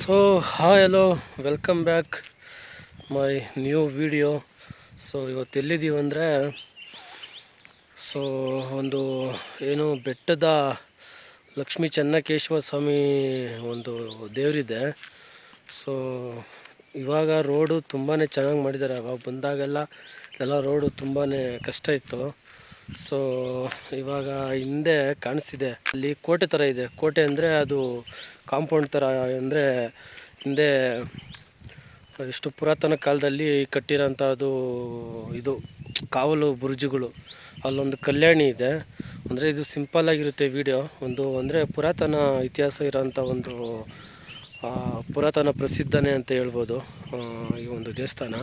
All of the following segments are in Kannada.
So hi hello welcome back my new video so ಇವತ್ತು ಎಲ್ಲಿದ್ದೀವಿ ಅಂದರೆ ಸೊ ಒಂದು ಏನು ಬೆಟ್ಟದ ಲಕ್ಷ್ಮೀ ಚೆನ್ನಕೇಶವ ಸ್ವಾಮಿ ಒಂದು ದೇವರಿದೆ. ಸೊ ಇವಾಗ ರೋಡು ತುಂಬಾ ಚೆನ್ನಾಗಿ ಮಾಡಿದ್ದಾರೆ. ಅವಾಗ ಬಂದಾಗೆಲ್ಲ ಎಲ್ಲ ರೋಡು ತುಂಬಾ ಕಷ್ಟ ಇತ್ತು. ಸೊ ಇವಾಗ ಹಿಂದೆ ಕಾಣಿಸ್ತಿದೆ. ಅಲ್ಲಿ ಕೋಟೆ ಥರ ಇದೆ. ಕೋಟೆ ಅಂದರೆ ಅದು ಕಾಂಪೌಂಡ್ ಥರ ಅಂದರೆ ಹಿಂದೆ ಎಷ್ಟು ಪುರಾತನ ಕಾಲದಲ್ಲಿ ಕಟ್ಟಿರೋಂಥದ್ದು ಇದು, ಕಾವಲು ಬುರ್ಜುಗಳು. ಅಲ್ಲೊಂದು ಕಲ್ಯಾಣಿ ಇದೆ. ಅಂದರೆ ಇದು ಸಿಂಪಲ್ ಆಗಿರುತ್ತೆ ವಿಡಿಯೋ ಒಂದು ಅಂದರೆ ಪುರಾತನ ಇತಿಹಾಸ ಇರೋಂಥ ಒಂದು ಪುರಾತನ ಪ್ರಸಿದ್ಧನೇ ಅಂತ ಹೇಳ್ಬೋದು ಈ ಒಂದು ದೇವಸ್ಥಾನ.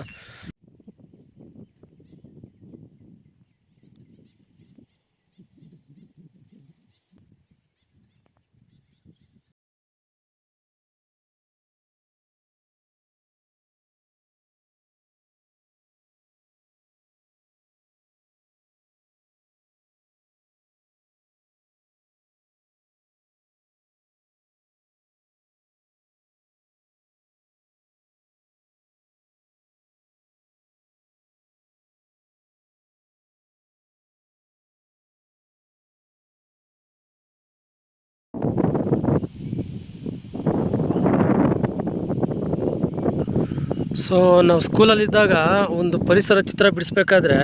ಸೊ ನಾವು ಸ್ಕೂಲಲ್ಲಿದ್ದಾಗ ಒಂದು ಪರಿಸರ ಚಿತ್ರ ಬಿಡಿಸ್ಬೇಕಾದ್ರೆ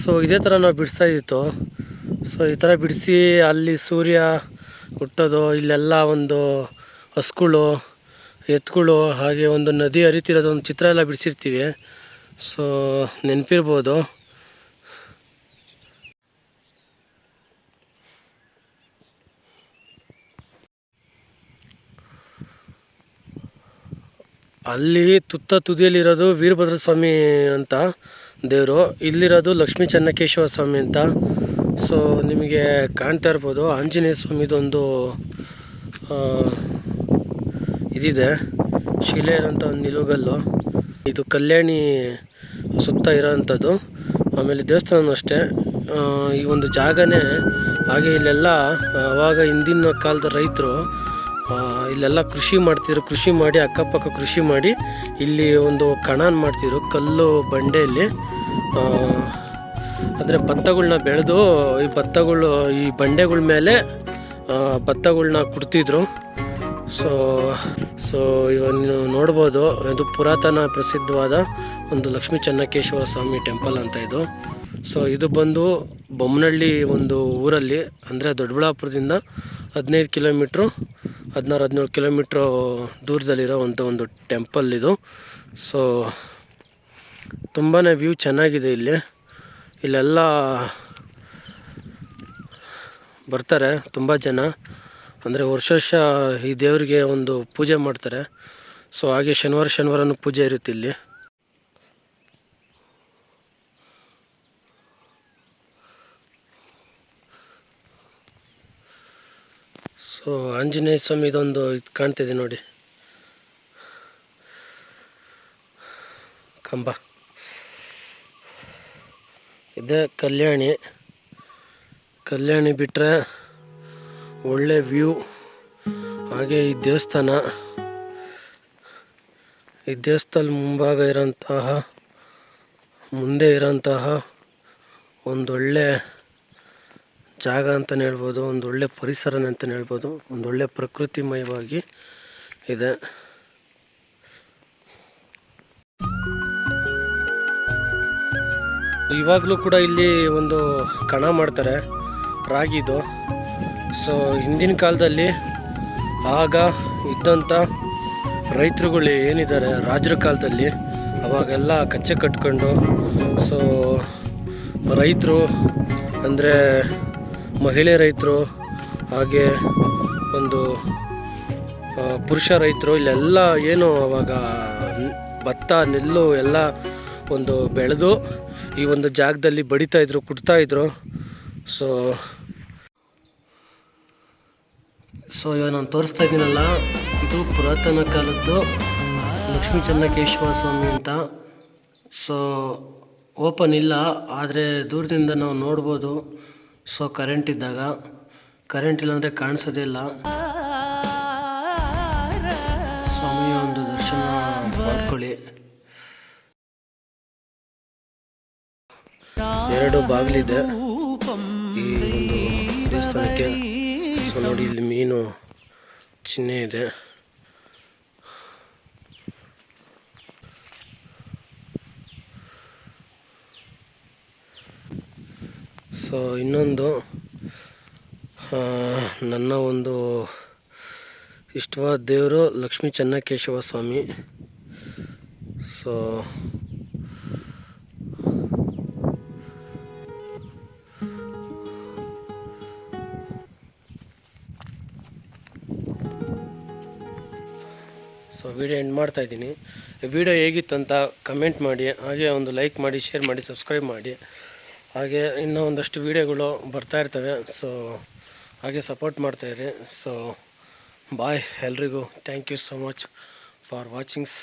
ಸೊ ಇದೇ ಥರ ನಾವು ಬಿಡಿಸ್ತಾ ಇದ್ದಿತ್ತು. ಸೊ ಈ ಥರ ಬಿಡಿಸಿ ಅಲ್ಲಿ ಸೂರ್ಯ ಹುಟ್ಟೋದು, ಇಲ್ಲೆಲ್ಲ ಒಂದು ಹಸುಗಳು ಎತ್ತುಗಳು ಹಾಗೆ ಒಂದು ನದಿ ಹರಿತಿರೋದು ಒಂದು ಚಿತ್ರ ಎಲ್ಲ ಬಿಡಿಸಿರ್ತೀವಿ. ಸೊ ನೆನಪಿರ್ಬೋದು. ಅಲ್ಲಿ ತುತ್ತ ತುದಿಯಲ್ಲಿರೋದು ವೀರಭದ್ರ ಸ್ವಾಮಿ ಅಂತ ದೇವರು. ಇಲ್ಲಿರೋದು ಲಕ್ಷ್ಮೀ ಚೆನ್ನಕೇಶವ ಸ್ವಾಮಿ ಅಂತ. ಸೊ ನಿಮಗೆ ಕಾಣ್ತಾ ಇರ್ಬೋದು, ಆಂಜನೇಯ ಸ್ವಾಮಿದೊಂದು ಇದಿದೆ. ಶಿಲೆ ಇರೋಂಥ ಒಂದು ನಿಲುಗಲ್ಲು. ಇದು ಕಲ್ಯಾಣಿ ಸುತ್ತ ಇರೋವಂಥದ್ದು ಆಮೇಲೆ ದೇವಸ್ಥಾನ ಅಷ್ಟೇ. ಈ ಒಂದು ಜಾಗನೇ ಹಾಗೆ ಇಲ್ಲೆಲ್ಲ ಆವಾಗ ಹಿಂದಿನ ಕಾಲದ ರೈತರು ಇಲ್ಲೆಲ್ಲ ಕೃಷಿ ಮಾಡ್ತಿದ್ರು. ಕೃಷಿ ಮಾಡಿ, ಅಕ್ಕಪಕ್ಕ ಕೃಷಿ ಮಾಡಿ, ಇಲ್ಲಿ ಒಂದು ಕಣಾನ್ ಮಾಡ್ತಿದ್ರು, ಕಲ್ಲು ಬಂಡೆಯಲ್ಲಿ ಅಂದರೆ ಭತ್ತಗಳನ್ನ ಬೆಳೆದು, ಈ ಭತ್ತಗಳು, ಈ ಬಂಡೆಗಳ ಮೇಲೆ ಭತ್ತಗಳನ್ನ ಭತ್ತಗಳ್ನ ಕುಡ್ತಿದ್ರು. ಸೊ ಸೊ ಇವಾಗ ನೀವು ನೋಡ್ಬೋದು, ಇದು ಪುರಾತನ ಪ್ರಸಿದ್ಧವಾದ ಒಂದು ಲಕ್ಷ್ಮೀ ಚೆನ್ನಕೇಶವ ಸ್ವಾಮಿ ಟೆಂಪಲ್ ಅಂತ ಇದು. ಸೊ ಇದು ಬಂದು ಬೊಮ್ಮನಹಳ್ಳಿ ಒಂದು ಊರಲ್ಲಿ, ಅಂದರೆ ದೊಡ್ಡಬಳ್ಳಾಪುರದಿಂದ ಹದಿನೈದು ಕಿಲೋಮೀಟ್ರು ಹದಿನಾರು, ಹದಿನೇಳು ಕಿಲೋಮೀಟ್ರು ದೂರದಲ್ಲಿರೋವಂಥ ಒಂದು ಟೆಂಪಲ್ ಇದು. ಸೊ ತುಂಬಾ ವ್ಯೂ ಚೆನ್ನಾಗಿದೆ ಇಲ್ಲಿ. ಇಲ್ಲೆಲ್ಲ ಬರ್ತಾರೆ ತುಂಬ ಜನ. ಅಂದರೆ ವರ್ಷ ವರ್ಷ ಈ ದೇವರಿಗೆ ಒಂದು ಪೂಜೆ ಮಾಡ್ತಾರೆ. ಸೊ ಹಾಗೆ ಶನಿವಾರ, ಶನಿವಾರನೂ ಪೂಜೆ ಇರುತ್ತೆ ಇಲ್ಲಿ. ಸೊ ಆಂಜನೇಯ ಸ್ವಾಮಿ ಇದೊಂದು ಇದು ಕಾಣ್ತಿದೆ ನೋಡಿ. ಕಂಬ. ಇದೆ ಕಲ್ಯಾಣಿ. ಕಲ್ಯಾಣಿ ಬಿಟ್ಟರೆ ಒಳ್ಳೆ ವ್ಯೂ. ಹಾಗೆ ಈ ದೇವಸ್ಥಾನ. ಈ ದೇವಸ್ಥಾನ ಮುಂಭಾಗ ಇರೋಂತಹ, ಮುಂದೆ ಇರೋಂತಹ ಒಂದೊಳ್ಳೆ ಜಾಗ ಅಂತಲೇ ಹೇಳ್ಬೋದು ಒಂದೊಳ್ಳೆ ಪರಿಸರ ಅಂತಲೇ ಹೇಳ್ಬೋದು ಒಂದೊಳ್ಳೆ ಪ್ರಕೃತಿಮಯವಾಗಿ ಇದೆ. ಇವಾಗಲೂ ಕೂಡ ಇಲ್ಲಿ ಒಂದು ಕಣ ಮಾಡ್ತಾರೆ ರಾಗಿದು ಸೊ ಹಿಂದಿನ ಕಾಲದಲ್ಲಿ ಆಗ ಇದ್ದಂಥ ರೈತರುಗಳು ಏನಿದ್ದಾರೆ, ರಾಜರ ಕಾಲದಲ್ಲಿ ಅವಾಗೆಲ್ಲ ಕಚ್ಚೆ ಕಟ್ಕೊಂಡು ಸೊ ರೈತರು ಅಂದರೆ ಮಹಿಳೆ ರೈತರು ಹಾಗೆ ಒಂದು ಪುರುಷ ರೈತರು ಇಲ್ಲೆಲ್ಲ ಏನು ಅವಾಗ ಭತ್ತ, ನೆಲ್ಲು ಎಲ್ಲ ಒಂದು ಬೆಳೆದು ಈ ಒಂದು ಜಾಗದಲ್ಲಿ ಬಡಿತಾ ಇದ್ರು, ಕುಡ್ತಾ ಇದ್ರು. ಸೊ ಸೊ ಇವಾಗ ನಾನು ತೋರಿಸ್ತಾ ಇದ್ದೀನಲ್ಲ, ಇದು ಪುರಾತನ ಕಾಲದ್ದು ಲಕ್ಷ್ಮೀ ಚೆನ್ನಕೇಶವ ಸ್ವಾಮಿ ಅಂತ. ಸೊ ಓಪನ್ ಇಲ್ಲ, ಆದರೆ ದೂರದಿಂದ ನಾವು ನೋಡ್ಬೋದು. ಸೊ ಕರೆಂಟ್ ಇದ್ದಾಗ ಕರೆಂಟ್ ಇಲ್ಲಾಂದರೆ ಕಾಣಿಸೋದೇ ಇಲ್ಲ. ಸ್ವಾಮಿ, ಒಂದು ದರ್ಶನ ಎರಡು ಬಾಗಿಲಿದೆ ಈ ದೇವಸ್ಥಾನಕ್ಕೆ. ಸೊ ನೋಡಿ, ಇಲ್ಲಿ ಮೀನು ಚಿಹ್ನೆ ಇದೆ. ಸೊ, ಇನ್ನೊಂದು ನನ್ನ ಒಂದು ಇಷ್ಟವಾದ ದೇವರು Lakshmi Chennakeshava Swami. So so, video end ಮಾಡ್ತಾ ಇದ್ದೀನಿ. ವಿಡಿಯೋ ಹೇಗಿತ್ತು ಅಂತ ಕಮೆಂಟ್ ಮಾಡಿ, ಹಾಗೆ ಒಂದು ಲೈಕ್ ಮಾಡಿ, ಶೇರ್ ಮಾಡಿ, ಸಬ್ಸ್ಕ್ರೈಬ್ ಮಾಡಿ. ಹಾಗೆ ಇನ್ನೂ ಒಂದಷ್ಟು ವೀಡಿಯೋಗಳು ಬರ್ತಾಯಿರ್ತವೆ ಸೊ ಹಾಗೆ ಸಪೋರ್ಟ್ ಮಾಡ್ತಾಯಿರಿ ಸೊ ಬಾಯ್ ಎಲ್ರಿಗೂ. Thank you so much for watchings